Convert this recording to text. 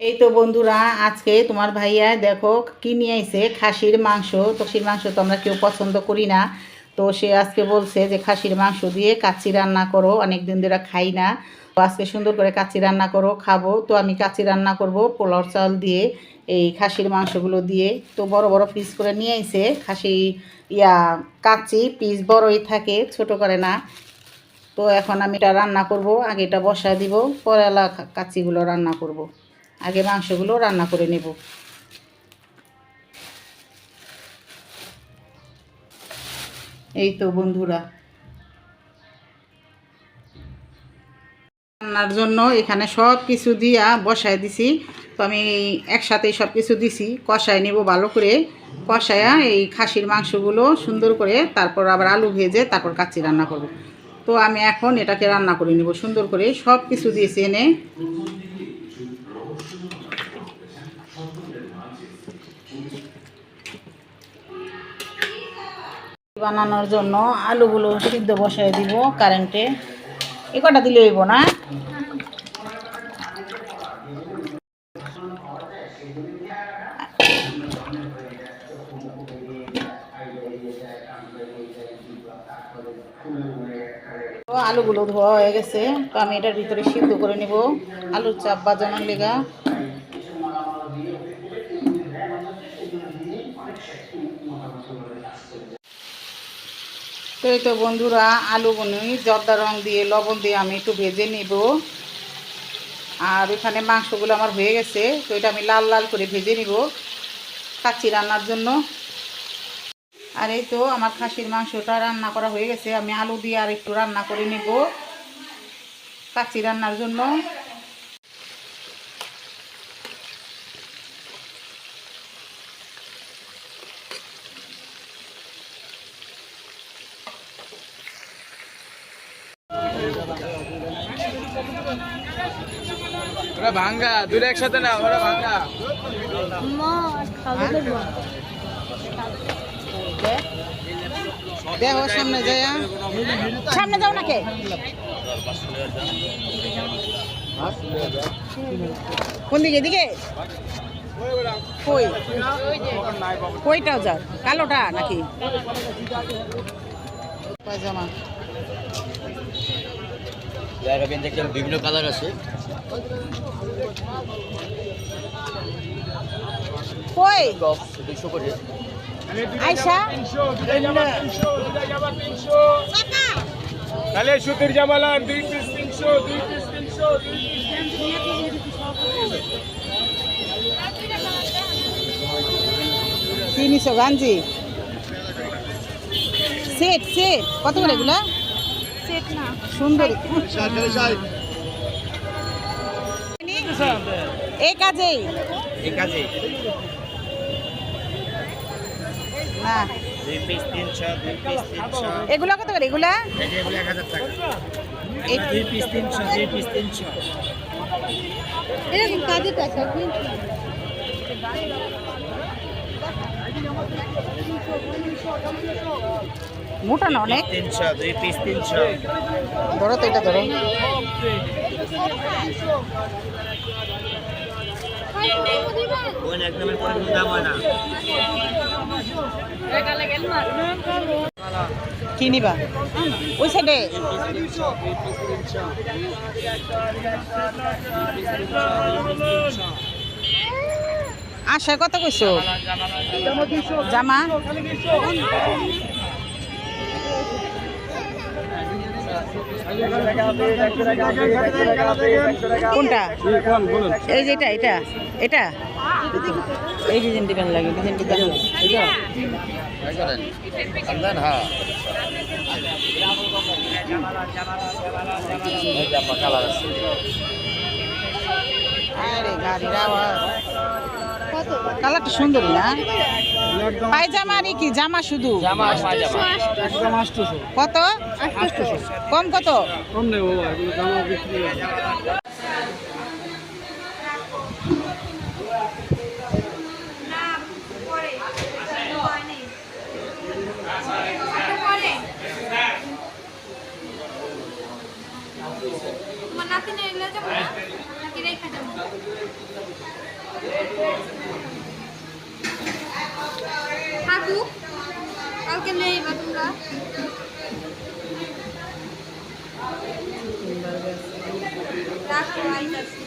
এই তো বন্ধুরা, আজকে তোমার ভাইয়া দেখো কি নিয়ে আইছে? খাসির মাংস। তো খাসির মাংস তো আমরা কেউ পছন্দ করি না। তো সে আজকে বলছে যে খাসির মাংস দিয়ে কাচ্চি রান্না করো অনেক দিন ধরে খাই না। তো আজকে সুন্দর করে কাচ্চি রান্না করো, খাব। তো আমি কাচ্চি রান্না করব পোলাও চাল দিয়ে, এই খাসির মাংসগুলো দিয়ে। তো বড় বড় পিস করে নিয়ে আইছে। খাসি, ইয়া, কাচ্চি পিস বড়ই থাকে, ছোট করে না। তো এখন আমি এটা রান্না করব, আগে এটা বসায় দিব, পরে আলা কাচ্চিগুলো রান্না করব। আগে মাংসগুলো রান্না করে নেব। এই তো বন্ধুরা। রান্নার জন্য এখানে সব কিছু দিয়া বসায় দিছি। তো আমি একসাথে সব কিছু দিছি। কষায় নেব ভালো করে। কষায়া এই খাসির মাংসগুলো সুন্দর করে তারপর আবার আলু ভেজে তারপর কাচ্চি রান্না করব। তো আমি এখন এটাকে রান্না করে নেব সুন্দর করে। সব কিছু দিয়েছি এনে। বানানোর জন্য আলুগুলো সিদ্ধ বসায় দিব কারেন্টে। এ কটা দিলে হইব না? আলুগুলো ধোয়া হয়ে গেছে, তো আমি এটার ভিতরে সিদ্ধ করে নিব। আলুর চাপ বাজানোর লেগা। তো এই তো বন্ধুরা, আলু বনুই জর্দা রং দিয়ে, লবণ দিয়ে আমি একটু ভেজে নিব। আর ওখানে মাংসগুলো আমার হয়ে গেছে, তো এটা আমি লাল লাল করে ভেজে নিব কাচ্চি রান্নার জন্য। আর এই তো আমার খাসির মাংসটা রান্না করা হয়ে গেছে। আমি আলু দিয়ে আর একটু রান্না করে নিব কাচ্চি রান্নার জন্য। ওরা ভাঙ্গা দুটো একসাথে না ওরা ভাঙ্গা। দেখো সামনে যায়। সামনে যাও নাকি? কোন দিকে? এদিকে? কই? কইটাও যাও। কালোটা নাকি? পায়জামা। দেখেন দেখেন বিভিন্ন কালার আছে। কই? দুশো করে আয়সা তাহলে সুতির জামালান দুই পিস তিনশো দুই পিস তিনশো পিস গাঞ্জি। Set set. কত করে এগুলা? সেট না সুন্দর। এই কাজেই। ঠিক আছে পিস তিনশো দুই পিস তিনশো। এরকম কাজের টাকা মোটা না অনেক? তিনশো দুই পিস তিনশো। ধরো তো এটা ধরো। কোন একদমের পরে দাম হয় না। কি নিবা? ওই সাইডে আশা কত কইছো? জামা? কোনটা? এই যে এটা এটা। এটা? এই ডিজাইন দিবেন লাগে ডিজাইন দিবেন আন্দান হ্যাঁ এই জামা কালার আছে আরে গাড়ির আওয়াজ। কালারটা সুন্দরী না? পায়জামা আর কি? জামা শুধু? জামা কত? কম কত? কম নেই এগুলো যাব কালকে নেই বা তোমরা? রাখো আইতাছি